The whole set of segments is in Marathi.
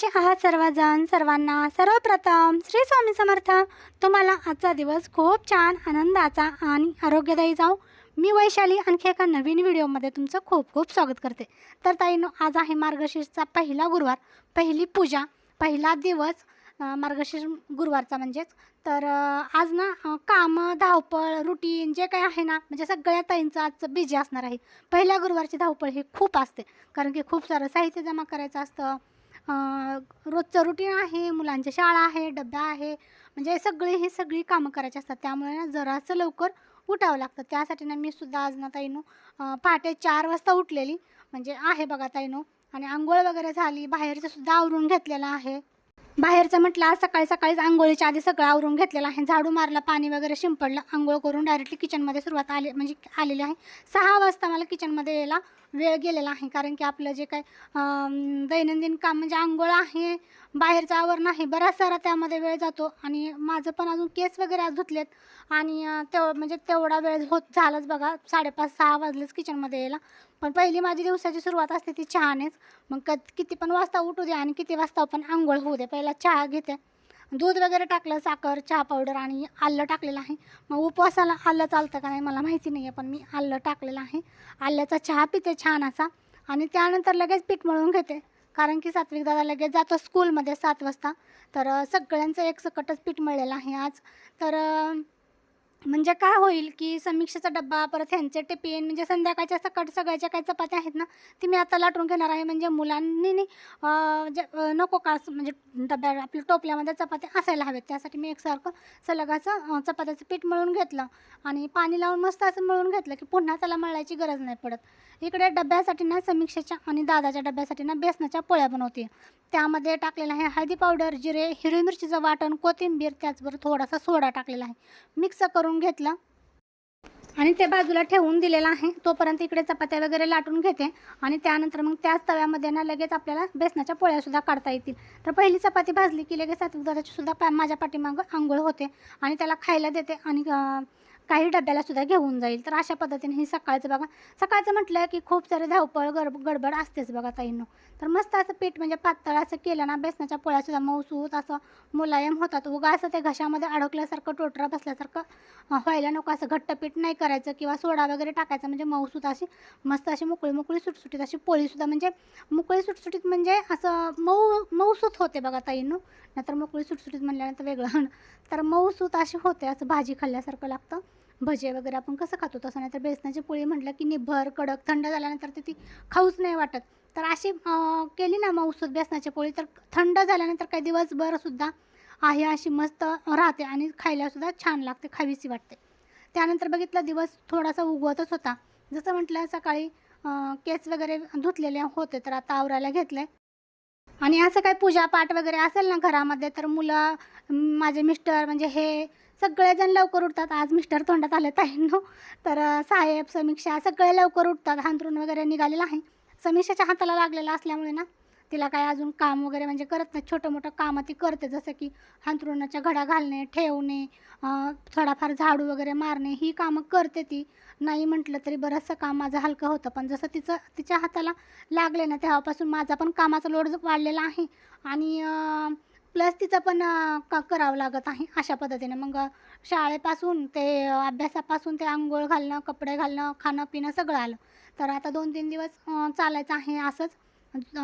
कसे आहात सर्वजण सर्वांना सर्वप्रथम श्री स्वामी समर्थ. तुम्हाला आजचा दिवस खूप छान आनंदाचा आणि आरोग्यदायी जाऊ मी वैशाली आणखी एका नवीन व्हिडिओमध्ये तुमचं खूप खूप स्वागत करते. तर ताईनो आज आहे मार्गशीर्षचा पहिला गुरुवार पहिली पूजा पहिला दिवस मार्गशीर्ष गुरुवारचा म्हणजेच. तर आज ना कामं धावपळ रुटीन जे काही आहे ना म्हणजे सगळ्या ताईंचं आजचं बिझी असणार आहे. पहिल्या गुरुवारची धावपळ ही खूप असते. कारण की खूप सारं साहित्य जमा करायचं असतं. रोजचं रुटीन आहे मुलांच्या शाळा आहे डब्या आहे म्हणजे सगळी ही सगळी कामं करायची असतात. त्यामुळे ना जरासं लवकर उठावं लागतं. त्यासाठी ना मी सुद्धा आज ना ताईनो पहाटे चार वाजता उठलेली. म्हणजे आहे बघा ताईनो आणि आंघोळ वगैरे झाली बाहेरचं सुद्धा आवरून घेतलेलं आहे. बाहेरचं म्हटलं आज सकाळी सकाळीच आंघोळीच्या आधी सगळं आवरून घेतलेलं आहे. झाडू मारला पाणी वगैरे शिंपडलं आंघोळ करून डायरेक्टली किचनमध्ये सुरुवात आली म्हणजे आलेली आहे. सहा वाजता मला किचनमध्ये यायला वेळ गेलेला आहे कारण की आपलं जे काय दैनंदिन काम म्हणजे आंघोळ आहे बाहेरचं आवरण आहे बराच सारा त्यामध्ये वेळ जातो. आणि माझं पण अजून केस वगैरे आज धुतलेत. आणि तेव म्हणजे तेवढा वेळ होत झालाच बघा साडेपाच सहा वाजलेच किचनमध्ये यायला. पण पहिली माझी दिवसाची सुरुवात असते ती चहानेच. मग क किती पण वाजता उठू दे आणि किती वाजता पण आंघोळ होऊ दे. पहिला चहा घेते. दूध वगैरे टाकलं साखर चहा पावडर आणि आलं टाकलेलं आहे. मग उपवासाला आलं चालतं का नाही मला माहिती नाही आहे पण मी आलं टाकलेलं आहे. आल्याचा चहा पिते छान असा. आणि त्यानंतर लगेच पीठ मळून घेते. कारण की सात्विक दादा लगेच जातो स्कूलमध्ये सात वाजता. तर सगळ्यांचं एक सकटच पीठ मळलेलं आहे आज. तर म्हणजे काय होईल की समीक्षेचा डब्बा परत ह्यांचे टिफिन म्हणजे संध्याकाळच्या सकाळ सगळ्याच्या काही चपात्या आहेत ना ती मी आता लाटून घेणार आहे. म्हणजे मुलांनी नी, जे नको का असं म्हणजे डब्या आपल्या टोपल्यामध्ये चपात्या असायला हव्यात. त्यासाठी मी एकसारखं सलगाचं चपात्याचं पीठ मळून घेतलं आणि पाणी लावून मस्त असं मळून घेतलं की पुन्हा त्याला मळायची गरज नाही पडत. इकडे डब्यासाठी ना समीक्षेच्या आणि दादाच्या डब्यासाठी ना बेसनाच्या पोळ्या बनवते. त्यामध्ये टाकलेलं आहे हळदी पावडर जिरे हिरवी मिरचीचं वाटण कोथिंबीर त्याचबरोबर थोडासा सोडा टाकलेला आहे. मिक्स करून घेतलं. आणि ते बाजूला ठेवून दिलेलं आहे. तोपर्यंत इकडे चपात्या वगैरे लाटून घेते. आणि त्यानंतर मग त्याच तव्यामध्ये ना लगेच आपल्याला बेसनाच्या पोळ्यासुद्धा काढता येतील. तर पहिली चपाती भाजली की लगेच सात्विक दादाची सुद्धा पा माझ्या पाठीमागं आंघोळ होते. आणि त्याला खायला देते. आणि काही डब्याला सुद्धा घेऊन जाईल. तर अशा पद्धतीने ही सकाळचं बघा. सकाळचं म्हटलं की खूप सारे धावपळ गड गडबड असतेच बघा ताईंनो. तर मस्त असं पीठ म्हणजे पातळ असं केलं ना बेसनाच्या पोळ्यासुद्धा मऊसूत असं मुलायम होतात. उगा असं ते घशामध्ये अडकल्यासारखं टोटरा बसल्यासारखं व्हायला नको. असं घट्ट पीठ नाही करायचं किंवा सोडा वगैरे टाकायचं म्हणजे मऊसूत अशी मस्त अशी मोकळी मोकळी सुटसुटीत अशी पोळीसुद्धा म्हणजे मोकळी सुटसुटीत म्हणजे असं मऊ मऊसूत होते बघा ताईंनो. नाहीतर मोकळी सुटसुटीत म्हणल्यानंतर वेगळं. तर मऊसूत अशी होते असं भाजी खाल्ल्यासारखं लागतं. भजे वगैरे आपण कसं खातो तसं नाही तर बेसनाची पोळी म्हटलं की निभर कडक थंड झाल्यानंतर ते ती खाऊच नाही वाटत. तर अशी केली ना मऊसूद बेसनाची पोळी तर थंड झाल्यानंतर काही दिवसभरसुद्धा आहे अशी मस्त राहते आणि खायलासुद्धा छान लागते खावीशी वाटते. त्यानंतर बघितलं दिवस थोडासा उगवतच होता. जसं म्हटलं सकाळी केस वगैरे धुतलेले होते तर आता आवरायला घेतले आणि असं काही पूजापाठ वगैरे असेल ना घरामध्ये तर मुलं माझे मिस्टर म्हणजे हे सगळेजण लवकर उठतात. आज मिस्टर तोंडात आले ताईंनो. तर साहेब समीक्षा सगळे लवकर उठतात. हांतरून वगैरे निघालेलं आहे. समीक्षाच्या हाताला लागलेला असल्यामुळे ना तिला काय अजून काम वगैरे म्हणजे करत नाही छोटं मोठं कामं ती करते. जसं की हांतरुणाच्या घड्या घालणे ठेवणे थोडाफार झाडू वगैरे मारणे ही कामं करते ती. नाही म्हटलं तरी बरंचसं काम माझं हलकं होतं. पण जसं तिचं तिच्या हाताला लागले ना तेव्हापासून माझा पण कामाचा लोड वाढलेला आहे. आणि प्लस तिचं पण का करावं लागत आहे अशा पद्धतीने. मग शाळेपासून ते अभ्यासापासून ते आंघोळ घालणं कपडे घालणं खाणं पिणं सगळं आलं. तर आता दोन तीन दिवस चालायचं आहे असंच.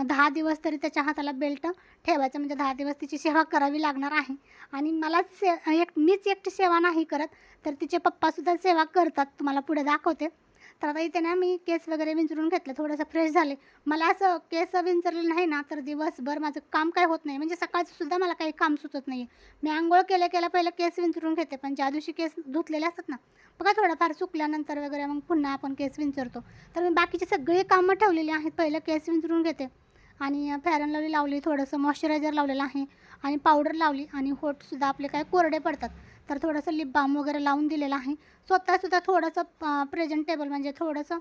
दहा दिवस तरी त्याच्या हाताला बेल्ट ठेवायचं. म्हणजे दहा दिवस तिची सेवा करावी लागणार आहे. आणि मलाच से एक मीच एकटी सेवा नाही करत. तर तिचे पप्पासुद्धा सेवा करतात. तुम्हाला पुढे दाखवते. तर आता इथे ना मी केस वगैरे विंचरून घेतले थोडंसं फ्रेश झाले. मला असं केस विंचरले नाही ना तर दिवसभर माझं काम काय होत नाही. म्हणजे सकाळचं सुद्धा मला काही काम सुचत नाही मी आंघोळ केल्या केल्या पहिलं केस विंचरून घेते पण ज्या दिवशी केस धुतलेले असतात ना बघा थोडंफार सुकल्यानंतर वगैरे मग पुन्हा आपण केस विंचरतो. तर मी बाकीची सगळी कामं ठेवलेली आहेत. पहिलं केस विंचरून घेते. आणि फेरन लवली लावली थोडंसं मॉइश्चरायझर लावलेलं आहे. आणि पावडर लावली आणि होठसुद्धा आपले काय कोरडे पडतात. तर थोडंसं लिप बाम वगैरे लावून दिलेलं आहे. स्वतःसुद्धा थोडंसं प्रेझेंटेबल म्हणजे थोडंसं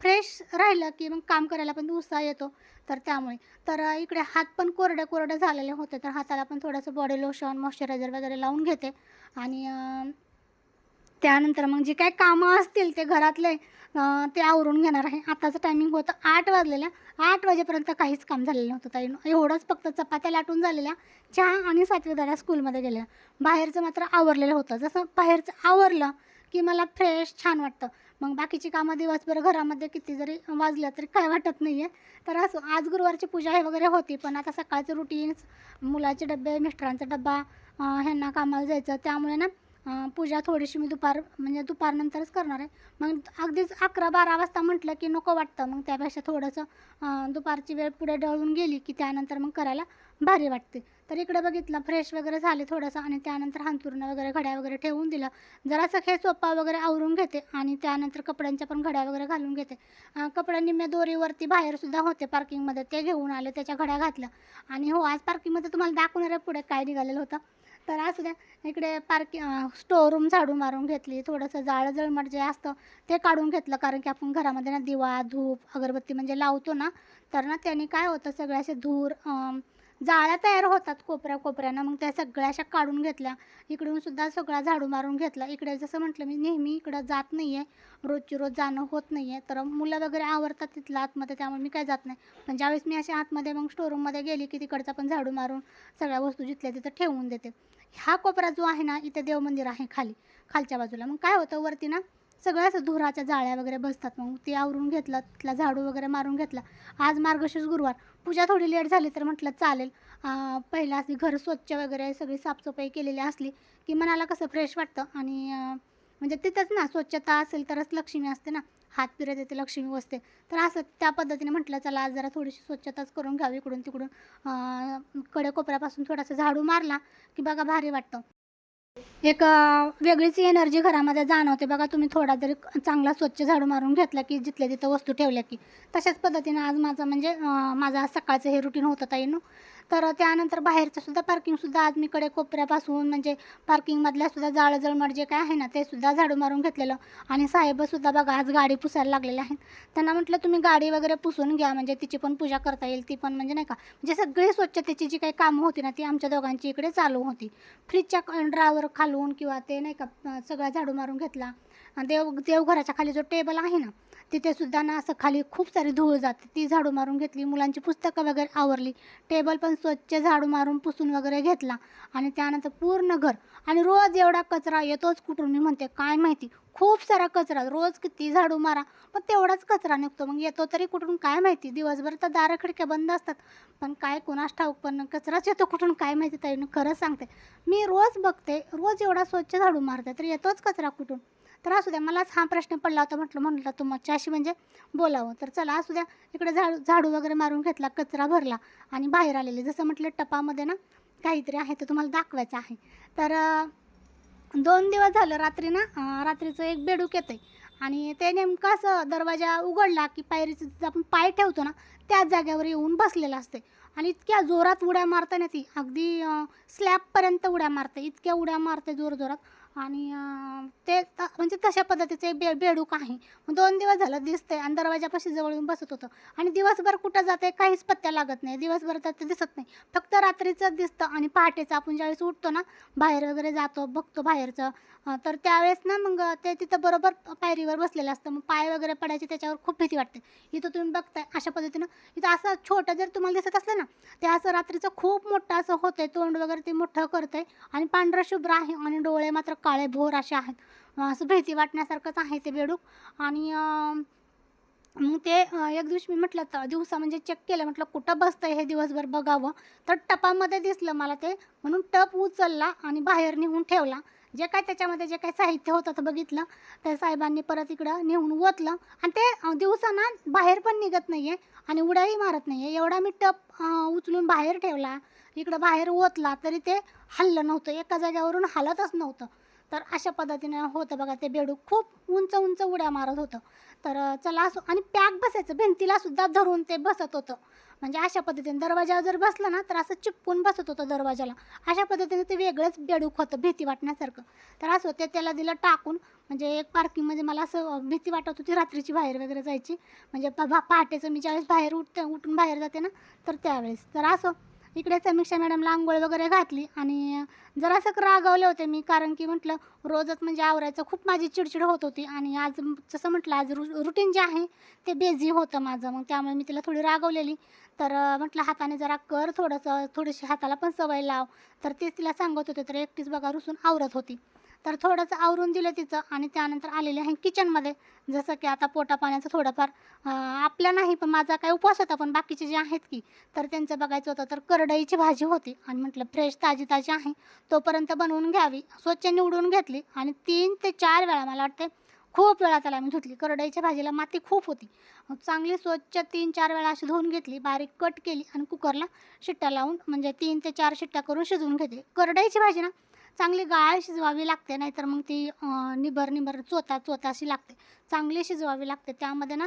फ्रेश राहिलं की मग काम करायला पण उत्साह येतो. तर त्यामुळे. तर इकडे हात पण कोरडे कोरडे झालेले होते. तर हाताला पण थोडंसं बॉडी लोशन मॉइश्चरायझर वगैरे लावून घेते. आणि त्यानंतर मग जे काय कामं असतील ते घरातले ते आवरून घेणार आहे. आताचं टायमिंग होतं आठ वाजलेल्या. आठ वाजेपर्यंत काहीच काम झालेलं नव्हतं ताईनं एवढंच फक्त चपात्या लाटून झालेल्या चहा आणि सातवी दादा स्कूलमध्ये गेल्या बाहेरचं मात्र आवरलेलं होतं. जसं बाहेरचं आवरलं की मला फ्रेश छान वाटतं. मग बाकीची कामं दिवसभर घरामध्ये किती जरी वाजल्या तरी काय वाटत नाही आहे तर असं आज गुरुवारची पूजा हे वगैरे होती पण आता सकाळचं रुटीन्स मुलाचे डबे मिस्टरांचा डब्बा ह्यांना कामाला जायचं. त्यामुळे ना पूजा थोडीशी मी दुपार म्हणजे दुपारनंतरच करणार आहे. मग अगदीच अकरा बारा वाजता म्हटलं की नको वाटतं. मग त्यापेक्षा थोडंसं दुपारची वेळ पुढे डळून गेली की त्यानंतर मग करायला भारी वाटते. तर इकडे बघितलं फ्रेश वगैरे झाले थोडंसं आणि त्यानंतर हांतुरणं वगैरे घड्या वगैरे ठेवून दिलं. जरासं हे सोपा वगैरे आवरून घेते आणि त्यानंतर कपड्यांच्या पण घड्या वगैरे घालून घेते. अं, कपड्यांनी मी दोरीवरती बाहेरसुद्धा होते पार्किंगमध्ये ते घेऊन आले त्याच्या घड्या घातल्या. आणि हो आज पार्किंगमध्ये तुम्हाला दाखवणार आहे पुढे काय निघालेलं होतं. तर असू द्या. इकडे पार्किंग स्टोरूम झाडू मारून घेतली. थोडंसं जाळं जळमट जे असतं ते काढून घेतलं. कारण की आपण घरामध्ये ना दिवा धूप अगरबत्ती म्हणजे लावतो ना तर ना त्याने काय होतं सगळे असे धूर जाळ्या तयार होतात कोपऱ्या कोपऱ्यानं. मग त्या सगळ्या अशा काढून घेतल्या. इकडून सुद्धा सगळा झाडू मारून घेतला. इकडे जसं म्हटलं मी नेहमी इकडं जात नाही आहे रोजची रोज जाणं होत नाही आहे तर मुलं वगैरे आवडतात तिथलं आतमध्ये त्यामुळे मी काय जात नाही. पण ज्यावेळेस मी अशा आतमध्ये मग स्टोरूममध्ये गेली की तिकडचा पण झाडू मारून सगळ्या वस्तू जिथल्या तिथं ठेवून देते. हा कोपरा जो आहे ना इथे देवमंदिर आहे खाली खालच्या बाजूला. मग काय होतं वरती ना सगळ्या असं धुराच्या जाळ्या वगैरे बसतात मग ते आवरून घेतलं तिथला झाडू वगैरे मारून घेतला. आज मार्गशीर्ष गुरुवार. पूजा थोडी लेट झाली तर म्हटलं चालेल. पहिलं असली घर स्वच्छ वगैरे सगळी साफसफाई केलेली असली की मनाला कसं फ्रेश वाटतं आणि म्हणजे तिथंच ना स्वच्छता असेल तरच लक्ष्मी असते ना. हात फिरत येते लक्ष्मी बसते. तर असं त्या पद्धतीने म्हटलं चला आज जरा थोडीशी स्वच्छताच करून घ्यावी इकडून तिकडून. कडेकोपऱ्यापासून थोडासा झाडू मारला की बघा भारी वाटतं. एक वेगळीच एनर्जी घरामध्ये जाणवते. बघा तुम्ही थोडा जरी चांगला स्वच्छ झाडू मारून घेतला की जिथल्या तिथं वस्तू ठेवल्या की तशाच पद्धतीनं आज माझं म्हणजे माझा माझं आज सकाळचं हे रुटीन होतं ताईनो तर त्यानंतर बाहेरचं सुद्धा पार्किंगसुद्धा आज कोपऱ्यापासून म्हणजे पार्किंगमधल्या सुद्धा जाळं जे काय आहे ना ते सुद्धा झाडू मारून घेतलेलं. आणि साहेबसुद्धा बघा आज गाडी पुसायला लागलेले आहेत. त्यांना म्हटलं तुम्ही गाडी वगैरे पुसून घ्या म्हणजे तिची पण पूजा करता येईल ती पण म्हणजे नाही का म्हणजे सगळी स्वच्छतेची जी काही कामं होती ना ती आमच्या दोघांची इकडे चालू होती. फ्रीजच्या ड्रावर खालून किंवा ते नाही का सगळा झाडू मारून घेतला. देव देवघराच्या खाली जो टेबल आहे ना तिथे सुद्धा ना असं खाली खूप सारी धूळ जाते. ती झाडू मारून घेतली मुलांची पुस्तकं वगैरे आवरली टेबल पण स्वच्छ झाडू मारून पुसून वगैरे घेतला आणि त्यानंतर पूर्ण घर. आणि रोज एवढा कचरा येतोच कुठून मी म्हणते काय माहिती? खूप सारा कचरा रोज किती झाडू मारा पण तेवढाच कचरा निघतो. मग येतो तरी कुठून काय माहिती? दिवसभर तर दारं खिडक्या बंद असतात. पण काय कोणास ठाऊक पण कचराच येतो कुठून काय माहिती? ताई खरंच सांगते. मी रोज बघते रोज एवढा स्वच्छ झाडू मारते तर येतोच कचरा कुठून? तर असू द्या मलाच हा प्रश्न पडला होता म्हटलं म्हटलं तुमच्याशी म्हणजे बोलावं. तर चला असू द्या इकडे झाडू झाडू वगैरे मारून घेतला कचरा भरला आणि बाहेर आलेले. जसं म्हटलं टपामध्ये ना काहीतरी आहे ते तुम्हाला दाखवायचं आहे. तर दोन दिवस झालं रात्री ना रात्रीचं एक बेडूक येतं आहे आणि ते नेमकं असं दरवाजा उघडला की पायरीचं आपण पाय ठेवतो ना त्याच जागेवर येऊन बसलेलं असते आणि इतक्या जोरात उड्या मारताना ती अगदी स्लॅबपर्यंत उड्या मारते इतक्या उड्या मारते जोर जोरात आणि ते त- म्हणजे तशा पद्धतीचं एक बे बेडूक आहे. दोन दिवस झालं दिसतंय आणि दरवाजापाशी जवळ येऊन बसत होतं. आणि दिवसभर कुठं जाते काहीच पत्त्या लागत नाही. दिवसभर तर ते दिसत नाही. फक्त रात्रीचं दिसतं आणि पहाटेचं. आपण ज्यावेळेस उठतो ना बाहेर वगैरे जातो बघतो बाहेरचं. तर त्यावेळेस ना मग ते तिथं बरोबर पायरीवर बसलेलं असतं. मग पाय वगैरे पडायचे त्याच्यावर खूप भीती वाटते. इथं तुम्ही बघताय अशा पद्धतीनं. इथं असं छोटं जर तुम्हाला दिसत असलं ना ते असं रात्रीचं खूप मोठं असं होतंय. तोंड वगैरे ते मोठं करतंय. आणि पांढरं शुभ्र आहे आणि डोळे मात्र काळे भोर असे आहेत. असं भीती वाटण्यासारखंच आहे ते बेडूक. आणि मग ते एक दिवशी मी म्हटलं तर दिवसा म्हणजे चेक केलं. म्हटलं कुठं बसतंय हे दिवसभर बघावं? तर टपामध्ये दिसलं मला ते. म्हणून टप उचलला आणि बाहेर निघून ठेवला. जे काय त्याच्यामध्ये जे काही साहित्य होतं ते बघितलं त्या साहेबांनी परत इकडं नेऊन ओतलं. आणि ते दिवसांना बाहेर पण निघत नाही आहे आणि उड्याही मारत नाही आहे एवढा मी टप उचलून बाहेर ठेवला इकडं बाहेर ओतला तरी ते हल्लं नव्हतं. एका जाग्यावरून हलतच नव्हतं. तर अशा पद्धतीनं होतं बघा ते बेडूक खूप उंच उंच उड्या मारत होतं. तर चला असो आणि पॅक बसायचं. भिंतीला सुद्धा धरून ते बसत होतं. म्हणजे अशा पद्धतीने दरवाजावर जर बसलं ना तर असं चिपकून बसत होतं दरवाजाला. अशा पद्धतीने ते वेगळंच बेडूक होतं भीती वाटण्यासारखं. तर असं ते त्याला दिलं टाकून. म्हणजे एक पार्किंगमध्ये मला असं भीती वाटत होती रात्रीची बाहेर वगैरे जायची. म्हणजे प- पहाटेचं मी ज्यावेळेस बाहेर उठते उठून बाहेर जाते ना तर त्यावेळेस. तर असं इकडे समीक्षा मॅडमला आंघोळ वगैरे घातली आणि जरासं रागवले होते मी कारण की म्हटलं रोजच म्हणजे आवरायचं खूप माझी चिडचिड होत होती आणि आज जसं म्हटलं आज रु रुटीन जे आहे ते बेझी होतं माझं. मग त्यामुळे मी तिला थोडी रागवलेली. तर म्हटलं हाताने जरा कर थोडंसं थोडीशी हाताला पण सवय लाव. तर तेच तिला सांगत होते तर एकटीच बघा रुसून आवरत होती. तर थोडंसं आवरून दिलं तिचं आणि त्यानंतर आलेले आहे किचनमध्ये जसं की आता पोटा पाण्याचं थोडंफार आपल्या नाही पण माझा काय उपवास होता पण बाकीचे जे आहेत की तर त्यांचं बघायचं होतं तर करडईची भाजी होती. आणि म्हटलं फ्रेश ताजी ताजी आहे. तोपर्यंत बनवून घ्यावी. स्वच्छ निवडून घेतली आणि तीन ते चार वेळा मला वाटते खूप वेळा त्याला मी धुतली. करडईच्या भाजीला माती खूप होती. चांगली स्वच्छ तीन चार वेळा अशी धुवून घेतली बारीक कट केली आणि कुकरला शिट्ट्या लावून म्हणजे तीन ते चार शिट्ट्या करून शिजवून घेतली. करडईची भाजी ना चांगली गाळ शिजवावी लागते नाहीतर मग ती निभर निभर चोता चोता अशी लागते. चांगली शिजवावी लागते. त्यामध्ये ना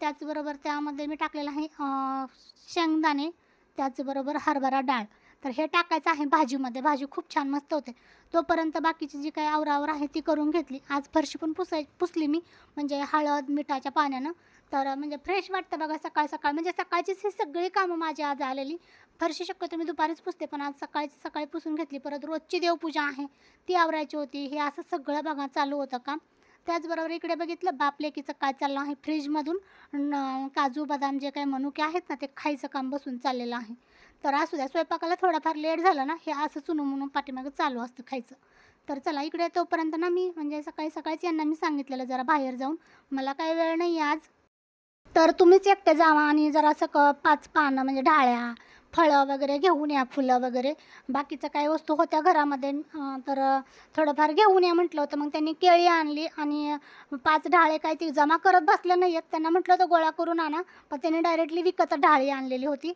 त्याचबरोबर त्यामध्ये मी टाकलेलं आहे शेंगदाणे त्याचबरोबर हरभरा डाळ. तर हे टाकायचं आहे भाजीमध्ये. भाजी खूप छान मस्त होते. तोपर्यंत बाकीची जी काही आवरावर आहे ती करून घेतली. आज फरशी पण पुसाय पुसली मी. म्हणजे हळद मिठाच्या पाण्यानं. तर म्हणजे फ्रेश वाटतं बघा सकाळ सकाळ. म्हणजे सकाळचीच ही सगळी कामं माझी आज आलेली. फरशी शक्यतो मी दुपारीच पुसते पण आज सकाळची सकाळी पुसून घेतली. परत रोजची देवपूजा आहे ती आवरायची होती. हे असं सगळं बघा चालू होतं काम. त्याचबरोबर इकडे बघितलं बापलेकीचं काय चाललं आहे फ्रीजमधून. काजू बदाम जे काही मनुके आहेत ना ते खायचं काम बसून चाललेलं आहे. तर असू द्या स्वयंपाकाला थोडाफार लेट झालं ना हे असं चुनू म्हणून पाठीमागं चालू असतं खायचं. तर चला इकडे तोपर्यंत ना मी म्हणजे सकाळी सकाळीच यांना मी सांगितलेलं जरा बाहेर जाऊन. मला काही वेळ नाही आज. तर तुम्हीच एकटे जावा आणि जरासं क पाच पानं म्हणजे डाळ्या फळं वगैरे घेऊन या फुलं वगैरे. बाकीचं काही वस्तू होत्या घरामध्ये तर थोडंफार घेऊन या म्हटलं होतं. मग त्यांनी केळी आणली आणि पाच ढाळे काय ती जमा करत बसले नाही आहेत त्यांना म्हटलं होतं गोळा करून आणा. पण त्यांनी डायरेक्टली विकत डाळी आणलेली होती.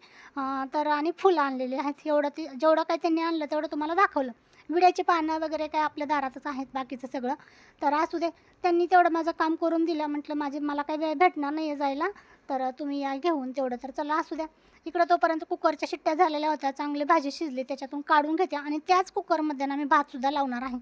तर आणि फुलं आणलेली आहेत. एवढं ती जेवढं काय त्यांनी आणलं तेवढं तुम्हाला दाखवलं. विड्याची पानं वगैरे काय आपल्या दारातच आहेत बाकीचं सगळं. तर असू दे त्यांनी तेवढं माझं काम करून दिलं म्हटलं माझे मला काही वेळ भेटणार नाही आहे जायला तर तुम्ही या घेऊन तेवढं तर चला असू द्या. इकडं तोपर्यंत कुकरच्या शिट्ट्या झालेल्या होत्या चांगली भाजी शिजली त्याच्यातून काढून घेते आणि त्याच कुकरमध्ये ना मी भातसुद्धा लावणार आहे.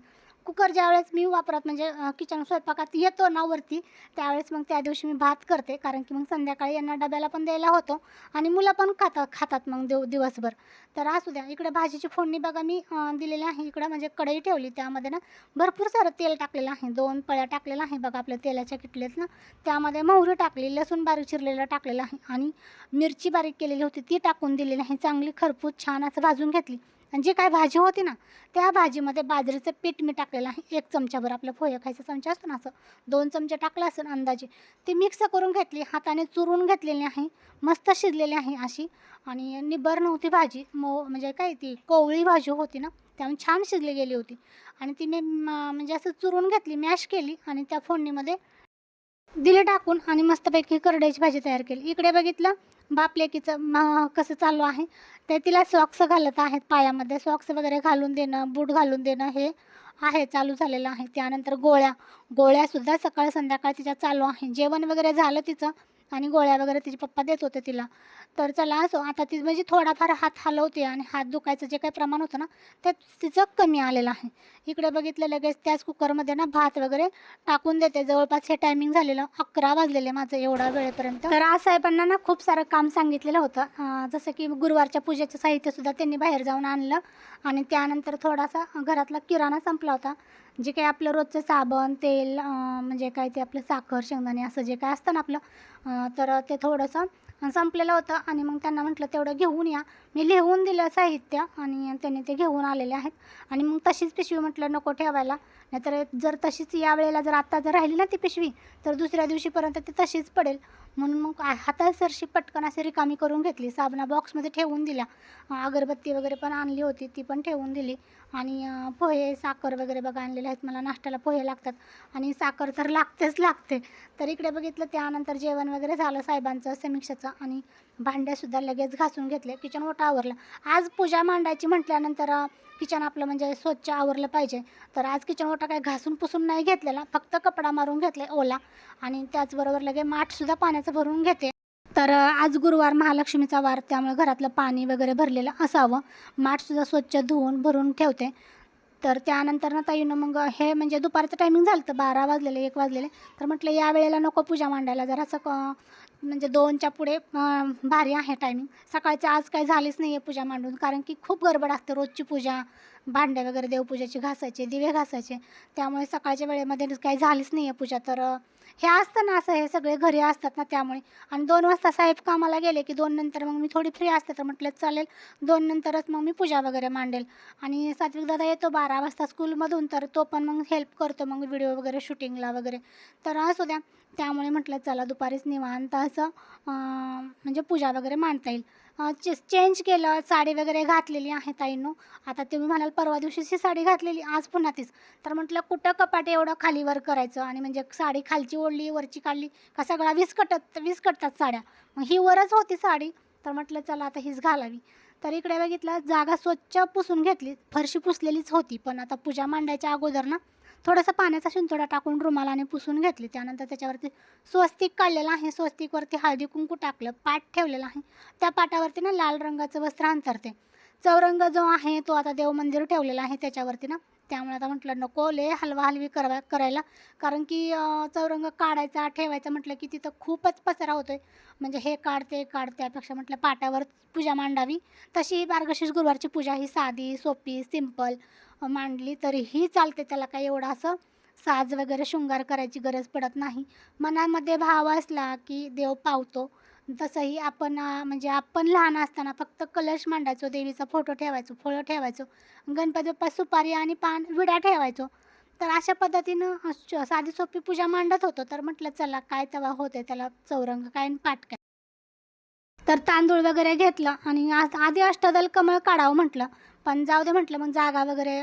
कुकर ज्यावेळेस मी वापरत म्हणजे किचन स्वयंपाकात येतो ना वरती त्यावेळेस मग त्या दिवशी मी भात करते. कारण की मग संध्याकाळी यांना डब्याला पण द्यायला होतो आणि मुलं पण खातात खातात मग देव दिवसभर. तर असू द्या इकडे भाजीची फोडणी बघा मी दिलेली आहे. इकडं म्हणजे कढई ठेवली त्यामध्ये ना भरपूर सारं तेल टाकलेलं आहे. दोन पळ्या टाकलेलं आहे बघा आपल्या तेलाच्या किटलेत ना. त्यामध्ये मोहरी टाकली लसूण बारीक चिरलेलं टाकलेलं आहे आणि मिरची बारीक केलेली होती ती टाकून दिलेली आहे. चांगली खरपूस छान असं भाजून घेतली. आणि जी काय भाजी होती ना त्या भाजीमध्ये बाजरीचं पीठ मी टाकलेलं आहे. एक चमच्याभर आपलं पोहे खायचा चमचा असतो ना असं. दोन चमचे टाकलं असेल अंदाजे. ती मिक्स करून घेतली हाताने चुरून घेतलेली आहे. मस्त शिजलेली आहे अशी. आणि निबर नव्हती भाजी मो म्हणजे काय ती कोवळी भाजी होती ना त्यामुळे छान शिजली गेली होती. आणि ती मी म- म्हणजे असं चुरून घेतली मॅश केली आणि त्या फोडणीमध्ये दिले टाकून आणि मस्तपैकी करड्याची भाजी तयार केली. इकडे बघितलं बापलेकीचं म कसं चालू आहे? ते तिला सॉक्स घालत आहेत पायामध्ये. सॉक्स वगैरे घालून देणं बूट घालून देणं हे आहे चालू झालेलं आहे. त्यानंतर गोळ्या गोळ्यासुद्धा सकाळ संध्याकाळ तिच्या चालू आहे. जेवण वगैरे झालं तिचं आणि गोळ्या वगैरे तिचे पप्पा देत होते तिला. तर चला असो आता ती म्हणजे थोडाफार हात हलवते आणि हात दुखायचं जे काही प्रमाण होतं ना ते तिचं कमी आलेलं आहे. इकडे बघितलं लगेच त्याच कुकरमध्ये ना भात वगैरे टाकून देते. जवळपास हे टायमिंग झालेलं अकरा वाजलेले माझं एवढा वेळेपर्यंत. तर आज साहेबांना ना खूप सारं काम सांगितलेलं होतं. जसं की गुरुवारच्या पूजेचं साहित्यसुद्धा त्यांनी बाहेर जाऊन आणलं. आणि त्यानंतर थोडासा घरातला किराणा संपला होता. जे काही आपलं रोजचं साबण तेल म्हणजे काय ते आपलं साखर शेंगदाणे असं जे काय असतं ना आपलं तर ते थोडंसं संपलेलं होतं आणि मग त्यांना म्हटलं तेवढं घेऊन या. मी लिहून दिलं साहित्य आणि त्यांनी ते घेऊन आलेले आहेत. आणि मग तशीच पिशवी म्हटलं नको ठेवायला. नाहीतर जर तशीच या वेळेला जर आत्ता जर राहिली ना ती पिशवी तर दुसऱ्या दिवशीपर्यंत ती तशीच पडेल. म्हणून मग हातासरशी पटकन असे रिकामी करून घेतली. साबणा बॉक्समध्ये ठेवून दिल्या अगरबत्ती वगैरे पण आणली होती ती पण ठेवून दिली. आणि पोहे साखर वगैरे बघा आणलेले आहेत. मला नाश्त्याला पोहे लागतात. आणि साखर तर लागतेच लागते. तर इकडे बघितलं त्यानंतर जेवण वगैरे झालं साहेबांचं समीक्षाचं आणि भांड्यासुद्धा लगेच घासून घेतले. किचन ओटा आवरलं. आज पूजा मांडायची म्हटल्यानंतर किचन आपलं म्हणजे स्वच्छ आवरलं पाहिजे. तर आज किचन ओटा काय घासून पुसून नाही घेतलेला फक्त कपडा मारून घेतला ओला. आणि त्याचबरोबर लगे माठसुद्धा पाण्याचं भरून घेते. तर आज गुरुवार महालक्ष्मीचा वार त्यामुळे घरातलं पाणी वगैरे भरलेलं असावं. माठसुद्धा स्वच्छ धुवून भरून ठेवते. तर त्यानंतर ना ताईनं मग हे म्हणजे दुपारचं टायमिंग झालं तर बारा वाजलेले एक वाजलेले. तर म्हटलं या वेळेला नको पूजा मांडायला. जरासं क म्हणजे दोनच्या पुढे भारी आहे टायमिंग सकाळचं आज काही झालीच नाही आहे पूजा मांडून कारण की खूप गडबड असते रोजची पूजा. भांडे वगैरे देवपूजाचे घासायचे दिवे घासायचे. त्यामुळे सकाळच्या वेळेमध्ये काही झालीच नाही आहे पूजा. तर हे असतं ना असं हे सगळे घरी असतात ना त्यामुळे. आणि दोन वाजता साहेब कामाला गेले की दोन नंतर मग मी थोडी फ्री असते तर म्हटलं चालेल दोन नंतरच मग मी पूजा वगैरे मांडेल. आणि सात्विक दादा येतो बारा वाजता स्कूलमधून तर तो पण मग हेल्प करतो मग व्हिडिओ वगैरे शूटिंगला वगैरे. तर असू द्या. त्यामुळे म्हटलं चला दुपारीच निवांत असं म्हणजे पूजा वगैरे मांडता येईल. चेंज केलं साडी वगैरे घातलेली आहे ताईंनो. आता तुम्ही म्हणाल परवा दिवशीची साडी घातलेली आज पुन्हा तीच. तर म्हटलं कुठं कपाट एवढं खालीवर करायचं? आणि म्हणजे साडी खालची ओढली वरची काढली का सगळा विस्कटत विस्कटतात साड्या? मग ही वरच होती साडी. तर म्हटलं चला आता हीच घालावी. तर इकडे बघितलं जागा स्वच्छ पुसून घेतली. फरशी पुसलेलीच होती पण आता पूजा मांडायच्या अगोदर ना थोडासा पाण्याचा शिंतोडा टाकून रुमालाने पुसून घेतली. त्यानंतर त्याच्यावरती स्वस्तिक काढलेलं आहे. स्वस्तिकवरती हळदी कुंकू टाकलं. पाट ठेवलेला आहे. त्या पाटावरती ना लाल रंगाचं वस्त्र अंतरते. चौरंग जो आहे तो आता देव मंदिर ठेवलेला आहे त्याच्यावरती ना. त्यामुळे आता म्हटलं नको ले हलवा हलवी करवा करायला. कारण की चौरंग काढायचा ठेवायचा म्हटलं की तिथं खूपच पसरा होतोय. म्हणजे हे काढ ते काढ त्यापेक्षा म्हटलं पाटावर पूजा मांडावी. तशी मार्गशीर्ष गुरुवारची पूजा ही साधी सोपी सिंपल मांडली तरीही चालते त्याला काही एवढं असं साज वगैरे शृंगार करायची गरज पडत नाही. मनामध्ये भाव असला की देव पावतो. तसंही आपण म्हणजे आपण लहान असताना फक्त कलश मांडायचो देवीचा फोटो ठेवायचो फळं ठेवायचो गणपती बाप्पा सुपारी आणि पान विडा ठेवायचो. तर अशा पद्धतीनं साधी सोपी पूजा मांडत होतो. तर म्हटलं चला काय तेव्हा होते त्याला चौरंग काय पाठ काय? तर तांदूळ वगैरे घेतलं आणि आधी अष्टदल कमळ काढावं म्हटलं. पण जाऊ दे म्हटलं मग जागा वगैरे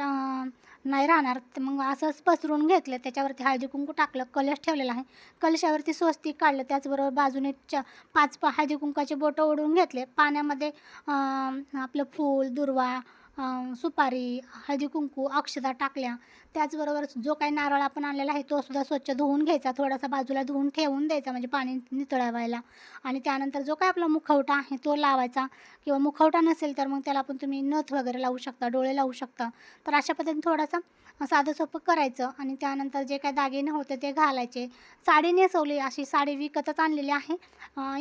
नाही राहणार. तर मग असंच पसरून घेतलं. त्याच्यावरती हळदी कुंकू टाकलं. कलश ठेवलेला आहे. कलशावरती स्वस्तिक काढलं. त्याचबरोबर बाजूने च पाच पा हळदी कुंकाचे बोटं ओढून घेतले. पाण्यामध्ये आपलं फूल दुर्वा सुपारी हळदी कुंकू अक्षता टाकल्या. त्याचबरोबर जो काही नारळ आपण आणलेला आहे तो सुद्धा स्वच्छ धुवून घ्यायचा. थोडासा बाजूला धुवून ठेवून द्यायचा म्हणजे पाणी नितळवायला. आणि त्यानंतर जो काय आपला मुखवटा आहे तो लावायचा. किंवा मुखवटा नसेल तर मग त्याला पण तुम्ही नथ वगैरे लावू शकता डोळे लावू शकता. तर अशा पद्धतीने थोडासा साधं सोपं करायचं आणि त्यानंतर जे काय दागिने होते ते घालायचे. साडी नेसवली अशी साडी विकतच आणलेली आहे.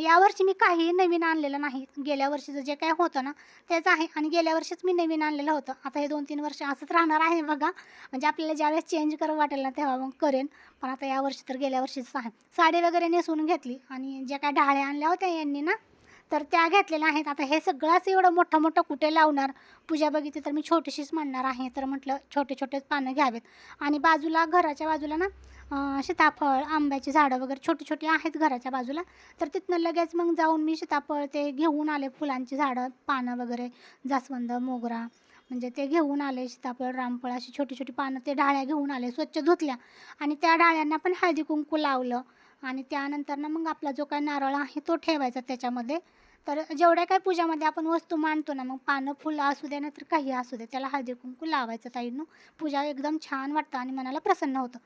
यावर्षी मी काही नवीन आणलेलं नाही. गेल्या वर्षीचं जे काय होतं ना तेच आहे आणि गेल्या वर्षीच मी नवीन आणलेलं होतं. आता हे दोन तीन वर्ष असंच राहणार आहे बघा. म्हणजे आपल्याला ज्यावेळेस चेंज करावं वाटेल ना तेव्हा मग करेन. पण आता यावर्षी तर गेल्या वर्षीच आहे. साडी वगैरे नेसून घेतली आणि ज्या काय ढाळ्या आणल्या होत्या यांनी ना तर त्या घेतलेल्या आहेत. आता हे सगळंच एवढं मोठं मोठं कुठे लावणार? पूजा बघितली तर मी छोटीशीच म्हणणार आहे. तर म्हटलं छोटे छोटेच पानं घ्यावेत. आणि बाजूला घराच्या बाजूला ना सीताफळ आंब्याची झाडं वगैरे छोटी छोटी आहेत घराच्या बाजूला. तर तिथनं लगेच मग जाऊन मी सीताफळ ते घेऊन आले फुलांची झाडं पानं वगैरे जास्वंद मोगरा. म्हणजे ते घेऊन आले सीताफळ रामफळ अशी छोटी छोटी पानं ते डाळ्या घेऊन आले स्वच्छ धुतल्या. आणि त्या डाळ्यांना पण हळदी कुंकू लावलं. आणि त्यानंतर ना मग आपला जो काय नारळ आहे तो ठेवायचा त्याच्यामध्ये. तर जेवढ्या काही पूजामध्ये आपण वस्तू मांडतो ना मग पानं फुलं असू दे नाहीतर काही असू दे त्याला हळदी कुंकू लावायचं ताईनं. पूजा एकदम छान वाटतं आणि मनाला प्रसन्न होतं.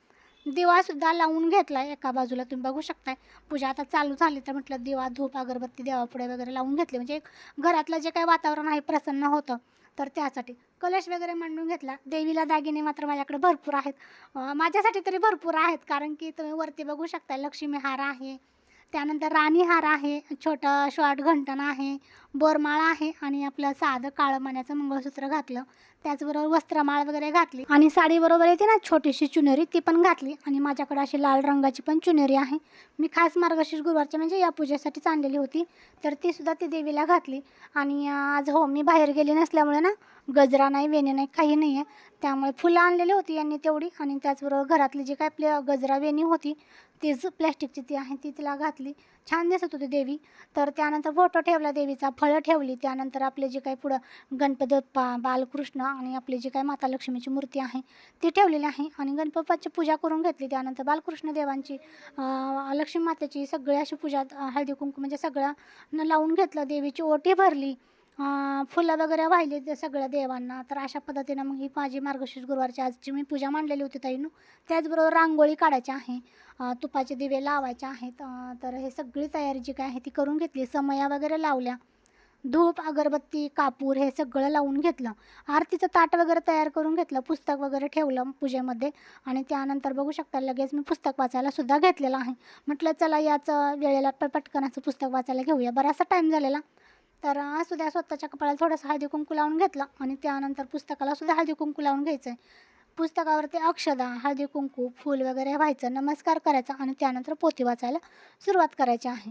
दिवासुद्धा लावून घेतला एका बाजूला तुम्ही बघू शकताय. पूजा आता चालू झाली तर म्हटलं दिवा धूप अगरबत्ती देवापुढे वगैरे लावून घेतले. म्हणजे एक घरातलं जे काही वातावरण आहे प्रसन्न होतं. तर त्यासाठी कलश वगैरे मांडून घेतला. देवीला दागिने मात्र माझ्याकडे भरपूर आहेत. माझ्यासाठी तरी भरपूर आहेत कारण की तुम्ही वरती बघू शकता लक्ष्मी हार आहे. त्यानंतर राणी हार आहे छोटं शॉर्ट घंटण आहे. बोरमाळ आहे आणि आपलं साधं काळं मण्याचं मंगळसूत्र घातलं. त्याचबरोबर वस्त्रमाळ वगैरे घातली. आणि साडीबरोबर येते ना छोटीशी चुनरी ती पण घातली. आणि माझ्याकडे अशी लाल रंगाची पण चुनरी आहे. मी खास मार्गशीर्ष गुरुवारच्या म्हणजे या पूजेसाठीच आणलेली होती तर ती सुद्धा ती देवीला घातली. आणि आज हो मी बाहेर गेली नसल्यामुळे ना गजरा नाही वेणी नाही काही नाही आहे त्यामुळे फुलं आणलेली होती यांनी तेवढी. आणि त्याचबरोबर घरातली जी काय आपली गजरा वेणी होती तीच प्लॅस्टिकची ती आहे ती तिला घातली. छान दिसत होती देवी. तर त्यानंतर फोटो ठेवला देवीचा फळं ठेवली. त्यानंतर आपले जे काही पुढं गणपती बालकृष्ण आणि आपली जी काही माता लक्ष्मीची मूर्ती आहे ती ठेवलेली आहे आणि गणपतीची पूजा करून घेतली. त्यानंतर बालकृष्ण देवांची लक्ष्मी मातेची सगळी अशी पूजा हळदी कुंकू म्हणजे सगळं न लावून घेतलं. देवीची ओटी भरली. फुलं वगैरे वाहिली ते सगळ्या देवांना. तर अशा पद्धतीनं मग ही माझी मार्गशीर्ष गुरुवारची आजची मी पूजा मांडलेली होती ताईनू. त्याचबरोबर रांगोळी काढायची आहे. तुपाचे दिवे लावायचे आहेत. तर हे सगळी तयारी जी काय आहे ती करून घेतली. समया वगैरे लावल्या. धूप अगरबत्ती कापूर हे सगळं लावून घेतलं. आरतीचं ताट वगैरे तयार करून घेतलं. पुस्तक वगैरे ठेवलं पूजेमध्ये. आणि त्यानंतर बघू शकता लगेच मी पुस्तक वाचायला सुद्धा घेतलेलं आहे. म्हटलं चला याचं वेळेला प- पटकन असं पुस्तक वाचायला घेऊया. बराचसा टाईम झालेला. तर असू द्या स्वतःच्या कपाळाला थोडंसं हळदी कुंकू लावून घेतलं आणि त्यानंतर पुस्तकाला सुद्धा हळदी कुंकू लावून घ्यायचं आहे पुस्तकावरती अक्षदा हळदी कुंकू फूल वगैरे व्हायचं नमस्कार करायचा आणि त्यानंतर पोथी वाचायला सुरुवात करायची आहे.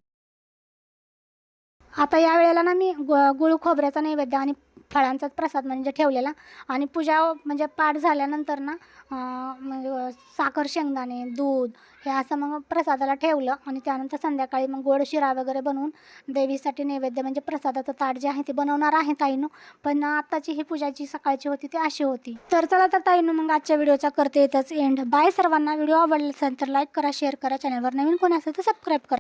आता या वेळेला ना मी गु गुळ खोबऱ्याचा नैवेद्य आणि फळांचाच प्रसाद म्हणजे ठेवलेला आणि पूजा म्हणजे पाठ झाल्यानंतर ना म्हणजे साखर शेंगदाणे दूध हे असं मग प्रसादाला ठेवलं आणि त्यानंतर संध्याकाळी मग गोड शिरा वगैरे बनवून देवीसाठी नैवेद्य म्हणजे प्रसादाचं ताट जे आहे ते बनवणार आहे ताईनू. पण आत्ताची ही पूजाची सकाळची होती ती अशी होती. तर चला तर ताईनू मग आजच्या व्हिडिओचा करते येतच एंड बाय सर्वांना. व्हिडिओ आवडला असेल तर लाईक करा शेअर करा. चॅनलवर नवीन कोणी असेल तर सबस्क्राईब करा.